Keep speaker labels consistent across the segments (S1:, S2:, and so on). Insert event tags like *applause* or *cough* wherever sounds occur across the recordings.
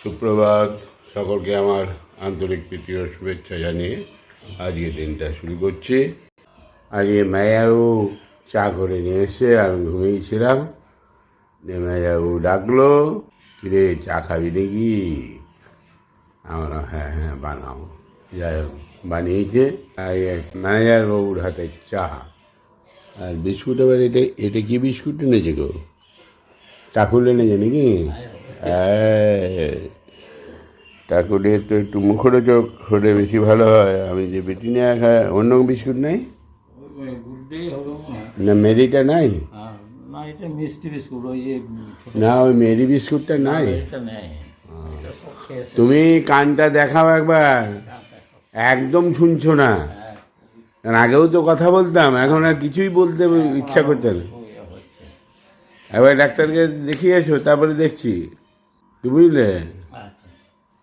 S1: সুপ্রভাত। সকলকে আমার আন্তরিক প্রীতি ও শুভেচ্ছা জানিয়ে আজকে দিনটা শুরু করছি। আজকে মায়াবু চা করে নিয়ে এসে আমি ঘুমিয়েছিলাম। যে মায়াবু ডাকলো, কিরে, চা খাবি নাকি? আমরা হ্যাঁ হ্যাঁ বানাও যাই হোক, বানিয়েছে। আর ম্যানেজার বাবুর হাতে চা। আর বিস্কুট আবার এটা এটা কি বিস্কুট এনেছে গো? চাকুল এনেছে নাকি? চাকুলে তো একটু মুখরোচক হলে বেশি ভালো হয়। আমি যে বেটি নিয়ে খায় অন্য বিস্কুট নেই? না, মেরিটা নাই?
S2: না, ওই
S1: মেরি বিস্কুটটা নাই? তুমি কানটা দেখাও একবার। একদম শুনছো না? আগেও তো কথা বলতাম, এখন আর কিছুই বলতে ইচ্ছা করছে না। এবার ডাক্তারকে দেখিয়েছো তারপরে দেখছি। কি বুঝলে?
S2: আচ্ছা।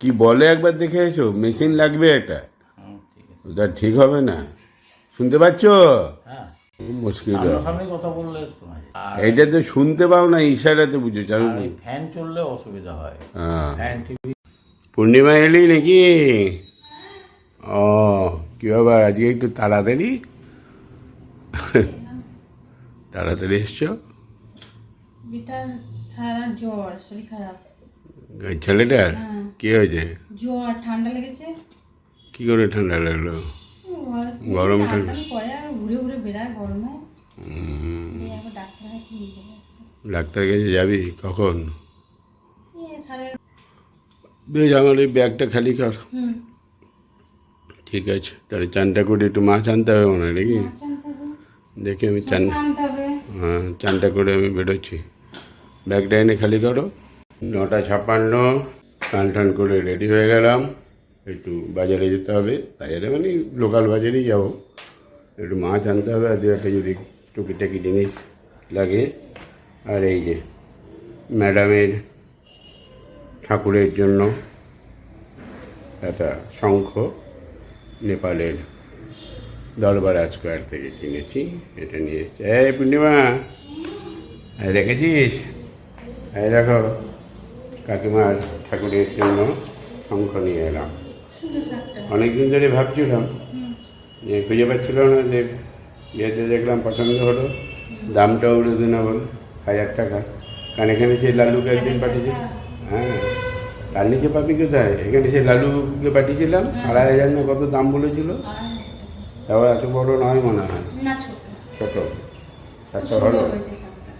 S1: কি বলে একবার দেখে এসো মেশিন লাগবে এটা
S2: হুম, ঠিক আছে।
S1: ওটা ঠিক হবে না। শুনতে পাচ্ছ?
S2: হ্যাঁ।
S1: মুশকিল এইটা তো শুনতে পাও না ইশারাতে বুঝো চালু
S2: ফ্যান চললে অসুবিধা হয়।
S1: হ্যাঁ। পূর্ণিমা এলি নাকি? ও কি ব্যাপার? আজকে একটু তাড়াতাড়ি? তাড়াতাড়ি এসছো?
S3: সারা জ্বর শরীর খারাপ।
S1: ছেলেটার?
S3: হ্যাঁ।
S1: কি হয়েছে?
S3: জ্বর ঠান্ডা লেগেছে।
S1: কি করে ঠান্ডা লাগল? গরম ঠান্ডা।
S3: পরে আর ঘুরে ঘুরে বেড়ায় গরমে। ডাক্তার কাছে যাব?
S1: কখন? বেশ আমার এই ব্যাগটা খালি কর। ঠিক আছে তাহলে চানটা করে একটু মাছ আনতে হবে মনে হয় নাকি? দেখে আমি চান হ্যাঁ চানটা করে আমি বেরোচ্ছি। ব্যাগটা এনে খালি করো। নটা ছাপ্পান্ন স্নান টান করে রেডি হয়ে গেলাম। একটু বাজারে যেতে হবে। বাজারে মানে লোকাল বাজারেই যাব। একটু মাছ আনতে হবে, আর দু একটা যদি টুকিটাকি জিনিস লাগে। আর এই যে ম্যাডামের ঠাকুরের জন্য একটা শঙ্খ নেপালের দরবার স্কোয়ার থেকে কিনেছি। এটা নিয়ে এসছি। এই পূর্ণিমা দেখেছিস? এই দেখো। কাকিমার ঠাকুরের জন্য শঙ্খ নিয়ে এলাম। অনেকদিন ধরে ভাবছিলাম যে খুঁজে পাচ্ছিল না যে ইয়েতে দেখলাম পছন্দ হলো দামটাও রিজনেবল হাজার টাকা। কারণ এখানে সেই লালুকে একদিন পাঠিয়েছে হ্যাঁ তার নিচে পাবি কোথায়? এখানে সেই লালুকে পাঠিয়েছিলাম আড়াই হাজার না কত দাম বলেছিল? তাও এত বড় নয় মনে হয়।
S3: ছোট।
S1: ছোট। হলো
S3: সুন্দর হয়েছে শাকটা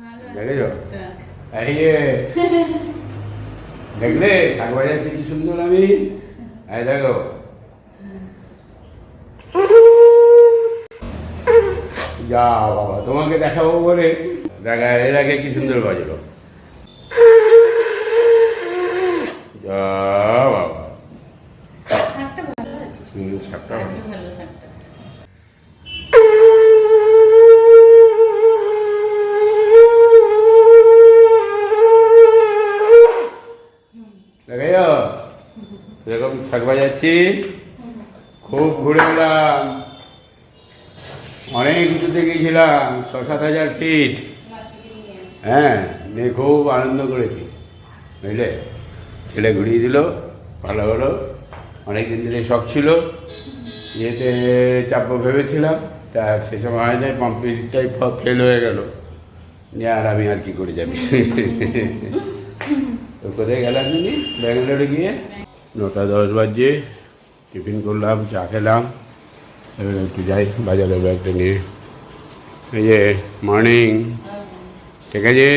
S3: ভালো আছে
S1: দেখেছ?
S3: শাকটা।
S1: এই যে কি সুন্দর আমি এই দেখো। যা বাবা তোমাকে দেখাবো বলে দেখা এর আগে কি সুন্দর বাজলো। যা বাবা। সাপটা ভালো।
S3: শাকটা ভালো শাকটা
S1: দেখেছ এরকম বাজাচ্ছি খুব ঘুরে এলাম। অনেক উঁচুতে গিয়েছিলাম ছ সাত হাজার ফিট হ্যাঁ নিয়ে খুব আনন্দ করেছি। বুঝলে? ছেলে ঘুরিয়ে দিল, ভালো হলো। অনেক দিন ধরে শখ ছিল। ইয়েতে চাপবো ভেবেছিলাম, তা সে সময় হয় নাই কমপ্লিটটাই ফেল হয়ে গেল। নিয়ে আর আমি আর কি করে যাবি? *laughs* তো কোথায় গেলাম তুমি? ব্যাঙ্গালোরে গিয়ে? নটা দশ বাজে টিফিন করলাম চা খেলাম এবার একটু যাই বাজারে ব্যাগটা নিয়ে। এই যে মর্নিং ঠিক আছে?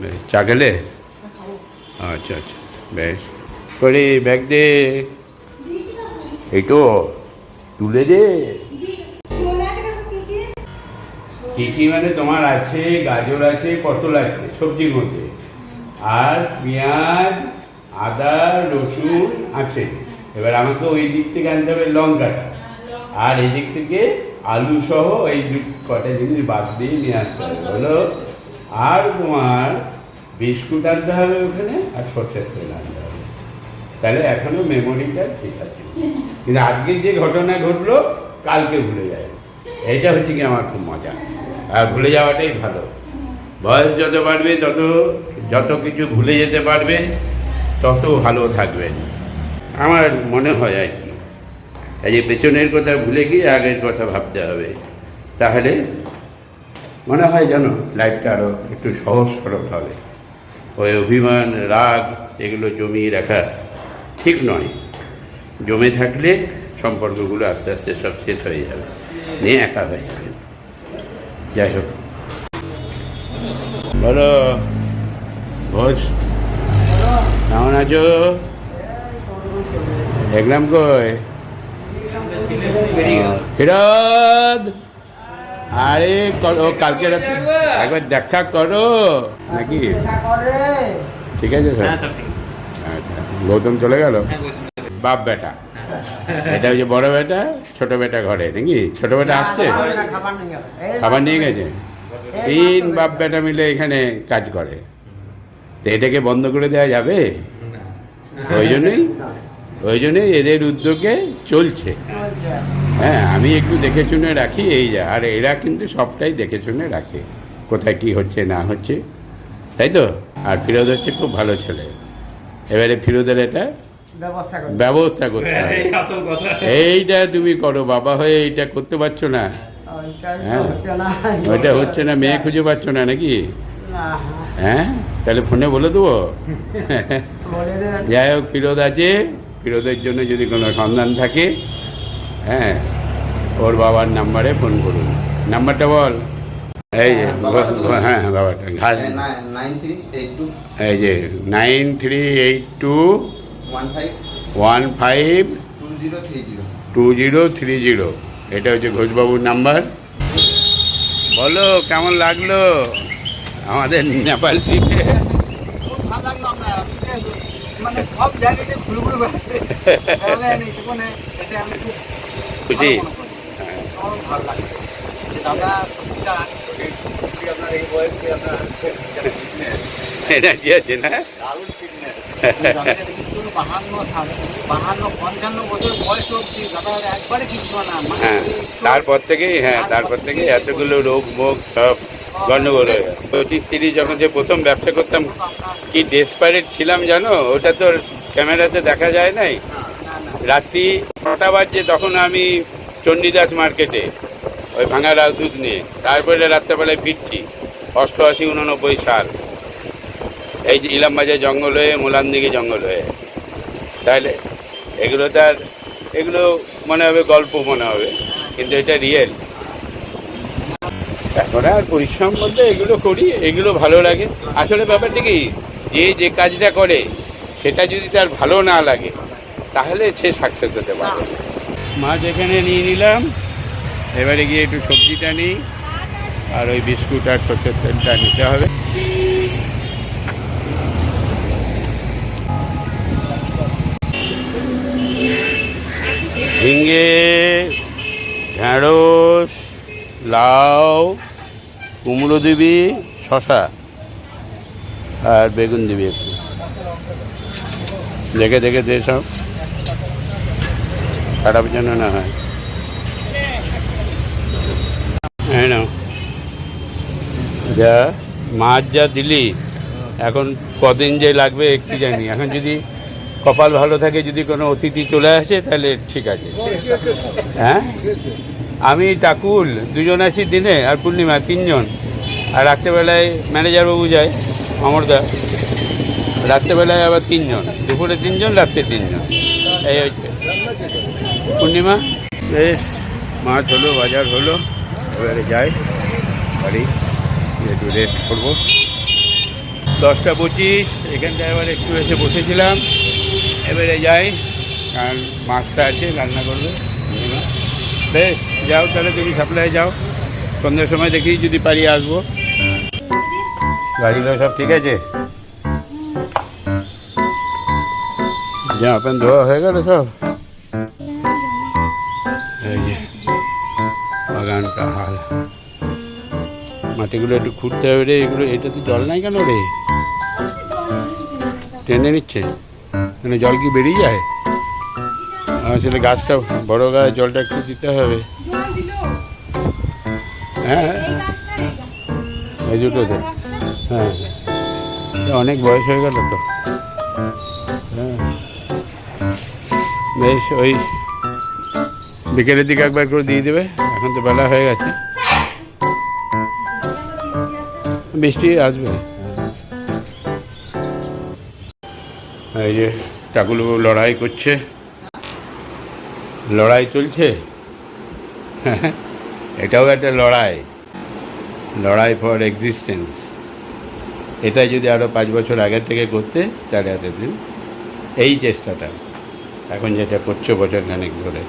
S1: বেশ, চা খেলে? আচ্ছা আচ্ছা বেশ। করে ব্যাগ দে। এই তো তুলে দে। কী কী মানে তোমার আছে? গাজর আছে পটল আছে সবজির মধ্যে। আর পেঁয়াজ আদা, রসুন আছে। এবার আমাকে ওই দিক থেকে আনতে হবে লঙ্কাটা। আর এই দিক থেকে আলু সহ এই দু কটা জিনিস বাদ দিয়ে নিয়ে আসতে হবে। হলো আর তোমার বিস্কুট আনতে হবে ওখানে, আর সর্ষের তেল আনতে হবে। তাহলে এখনও মেমোরিটা ঠিক আছে। কিন্তু আজকে যে ঘটনা ঘটলো, কালকে ভুলে যায় এটা হচ্ছে কি আমার খুব মজা। আর ভুলে যাওয়াটাই ভালো। বয়স যত বাড়বে, তত, যত কিছু ভুলে যেতে পারবে তত ভালো থাকবেন। আমার মনে হয় আর কি। এই যে পেছনের কথা ভুলে গিয়ে আগের কথা ভাবতে হবে। তাহলে মনে হয় যেন লাইফটা আরও একটু সহজ সরল হবে। ওই অভিমান রাগ এগুলো জমিয়ে রাখা ঠিক নয়। জমে থাকলে সম্পর্কগুলো আস্তে আস্তে সব শেষ হয়ে যাবে নিয়ে একা হয়ে যাবে। যাই হোক। বলো ঘোষ কেমন আছো দেখলাম কই? ফিরত আরে ক- ও কালকে একবার দেখা করো। নাকি? ঠিক আছে স্যার। আচ্ছা গৌতম চলে গেল? বাপ বেটা। এটা হচ্ছে বড় বেটা ছোট বেটা ঘরে নাকি? ছোট বেটা আসছে? খাবার নিয়ে গেছে। তিন বাপ বেটা মিলে এখানে কাজ করে। তো এটাকে বন্ধ করে দেওয়া যাবে? ওই জন্যই ওই জন্যই এদের উদ্যোগে চলছে। হ্যাঁ আমি একটু দেখে শুনে রাখি এই যা। আর এরা কিন্তু সবটাই দেখে শুনে রাখে কোথায় কি হচ্ছে না হচ্ছে। তাই তো? আর ফিরোজ হচ্ছে খুব ভালো ছেলে। এবারে ফিরোজের এটা
S4: ব্যবস্থা
S1: করতে হবে। এইটা তুমি করো বাবা হয়ে এইটা করতে পারছ না। হ্যাঁ। ওইটা হচ্ছে না মেয়ে খুঁজে পাচ্ছ না নাকি?
S4: না।
S1: হ্যাঁ? তাহলে ফোনে বলে দেবো? যাই হোক ফিরোজ আছে। ফিরোজের জন্য যদি কোনো সন্ধান থাকে হ্যাঁ ওর বাবার নাম্বারে ফোন করুন। নাম্বারটা বল। এই যে হ্যাঁ হ্যাঁ বাবাটা ঘাস
S5: থ্রি এইট টু।
S1: এই যে nine three eight two
S5: one five two zero three zero.
S1: এটা হচ্ছে ঘোষবাবুর নাম্বার। বলো কেমন লাগল? আমাদের নেপাল। থেকে
S4: আমরা। মানে সব জায়গাতে ঘুরে ঘুরে
S1: খুশি?
S4: ভালো লাগে। দাদা
S1: এটা কি আছে না?
S4: দারুণ ফিটনেস মানে
S1: হ্যাঁ তারপর থেকেই হ্যাঁ তারপর থেকে এতগুলো রোগ মোগ সব গন্ডগোল হয়ে পঁচিশ তিরিশ যখন যে প্রথম ব্যবসা করতাম, কি ডেসপারেট ছিলাম জানো? ওটা তো ক্যামেরাতে দেখা যায় নাই। রাত্রি নটা বাজছে তখন আমি চণ্ডীদাস মার্কেটে ওই ভাঙা রাজদূত নিয়ে, তারপরে রাত্রেবেলায় ফিরছি, অষ্টআশি উননব্বই সাল। এই যে ইলামবাজার জঙ্গল হয়ে মোলান দিকে জঙ্গল হয়ে। তাহলে এগুলো তার এগুলো মনে হবে গল্প মনে হবে, কিন্তু এটা রিয়েল এখন আর পরিশ্রম বলতে এগুলো করি এগুলো ভালো লাগে। আসলে ব্যাপারটা কি যে যে কাজটা করে সেটা যদি তার ভালো না লাগে তাহলে সে সাকসেস হতে পারে মাছ এখানে নিয়ে নিলাম। এবারে গিয়ে একটু সবজিটা নিই আর ওই বিস্কুট আর সর্ষের তেলটা নিতে হবে। ঝিঙ্গে ঢেঁড়স লাউ, কুমড়ো দিবি শশা আর বেগুন দিবি একটু। দেখে দেখে দে সব খারাপ যেন না হয়। না যা, মাছ যা দিলি, এখন কদিন যে লাগবে একটু জানি। এখন যদি কপাল ভালো থাকে, যদি কোনো অতিথি চলে আসে, তাহলে ঠিক আছে। হ্যাঁ? আমি টাকুল দুজন আছি দিনে, আর পূর্ণিমা তিনজন। আর রাত্রেবেলায় ম্যানেজার বাবু যায়, অমরদা। রাত্রেবেলায় আবার তিনজন, দুপুরে তিনজন, রাত্রে তিনজন। এই হচ্ছে পূর্ণিমা? বেশ, মাছ হলো, বাজার হলো, এবারে যাই, বাড়ি, একটু রেস্ট করব। দশটা পঁচিশ, এখানটা এবার একটু এসে বসেছিলাম। এবারে যাই কারণ মাছটা আছে, রান্না করবে। বেশ যাও তাহলে তুমি সাপ্লাই যাও। সন্ধ্যের সময় দেখি যদি পারি আসব। গাড়িগুলো সব ঠিক আছে? জামা প্যান্ট ধোয়া হয়ে গেল সব? এই বাগানটা হাল। মাটিগুলো একটু খুঁড়তে হবে রে, এগুলো, এটা তো জল নাই কেন রে? টেনে নিচ্ছে। মানে জল কি বেরিয়ে যায়? আসলে গাছটা, বড় গাছ, জলটা একটু দিতে হবে। হ্যাঁ
S3: গাছটা এই
S1: দুটোতে হ্যাঁ। অনেক বয়স হয়ে গেল তো। হ্যাঁ। বেশ, ওই বিকেলের দিকে একবার করে দিয়ে দেবে। এখন তো বেলা হয়ে গেছে। বৃষ্টি আসবে। এই যে টাকুলু লড়াই করছে। লড়াই চলছে? এটাও একটা লড়াই। লড়াই ফর এক্সিস্টেন্স এটা যদি আরও পাঁচ বছর আগের থেকে করতে, তাহলে এতদিন এই চেষ্টাটা। এখন যেটা করছ বছর খানিক ধরে।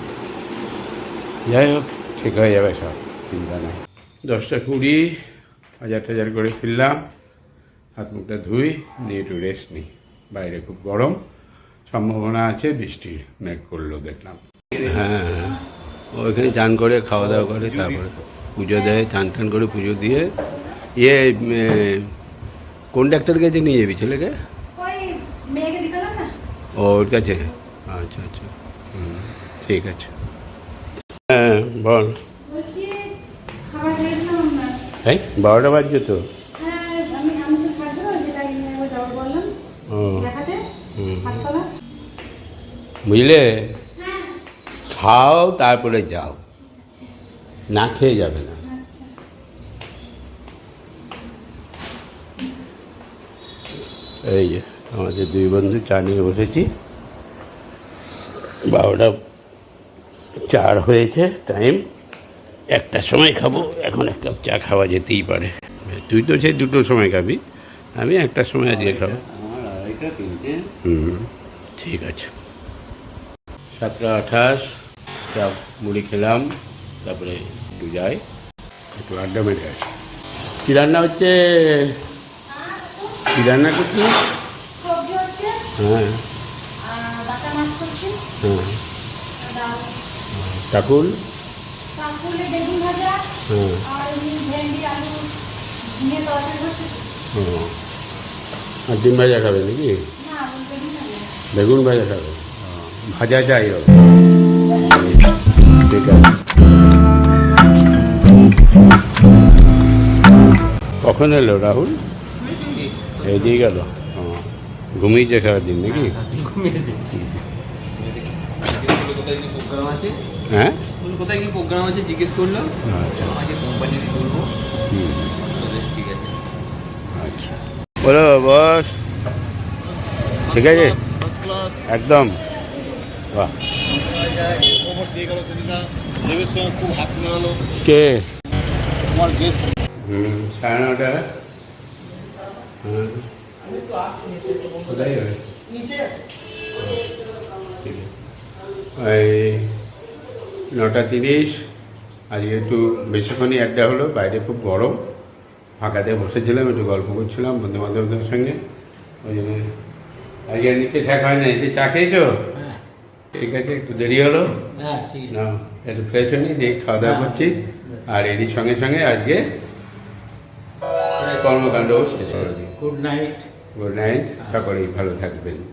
S1: যাই হোক, ঠিক হয়ে যাবে সব, চিন্তা নেই। দশটা কুড়ি, হাজার টাজার করে ফিরলাম। হাত মুখটা ধুই নিয়ে একটু রেস্ট নিই বাইরে খুব গরম। সম্ভাবনা আছে, বৃষ্টির মেঘ করল দেখলাম। হ্যাঁ ওইখানে চান করে খাওয়া দাওয়া করে তারপরে পুজো দেয় চান টান করে পুজো দিয়ে। ইয়ে কোন ডাক্তার কাছে নিয়ে যাবি ছেলেকে? ওর কাছে? আচ্ছা আচ্ছা। হুম, ঠিক আছে। হ্যাঁ বল। এই বারোটা বাজছে তো।
S3: হ্যাঁ।
S1: বুঝলে? খাও তারপরে যাও। না খেয়ে যাবে না। এই যে আমাদের দুই বন্ধু চা নিয়ে বসেছি। বারোটা চার হয়েছে টাইম একটার সময় খাব এখন এক কাপ চা খাওয়া যেতেই পারে। তুই তো সেই দুটো সময় খাবি আমি একটা সময় আজকে খাব। হুম ঠিক আছে। সাতটা আঠাশ। চা মুড়ি খেলাম তারপরে একটু যাই। একটু আড্ডা মেরে আসি। কী রান্না হচ্ছে? কী রান্না হ্যাঁ।
S3: করছি।
S1: হ্যাঁ। চাকুল?
S3: কাকুলে
S1: হ্যাঁ।
S3: আর
S1: ডিম ভাজা খাবে নাকি?
S3: বেগুন ভাজা।
S1: খাবে। ভাজা চাই আছে কখন এলো রাহুল? এই দিয়ে গেল। ও, ঘুমিয়েছে সারাদিন নাকি? হ্যাঁ?
S4: কোথায় কি প্রোগ্রাম আছে? জিজ্ঞেস করল।
S1: আচ্ছা। আচ্ছা। বলো বস। ঠিক আছে? একদম। বাহ। কে? সাড়ে নটা হ্যাঁ। ঠিক আছে। নটা তিরিশ। আজকে একটু বেশিক্ষণই আড্ডা হলো বাইরে খুব গরম। ফাঁকাতে বসেছিলাম একটু গল্প করছিলাম বন্ধু বান্ধবদের সঙ্গে। ওই জন্য আজকে নিচে ঠেক হয় না এতে চা খেয়েছো? ঠিক আছে একটু দেরি হলো?
S4: হ্যাঁ ঠিক
S1: না একটু ফ্রেশ হয়নি দিয়ে খাওয়া দাওয়া করছি। আর এরই সঙ্গে সঙ্গে আজকে কর্মকাণ্ড শেষ করে
S2: গুড নাইট
S1: গুড নাইট সকলেই ভালো থাকবেন।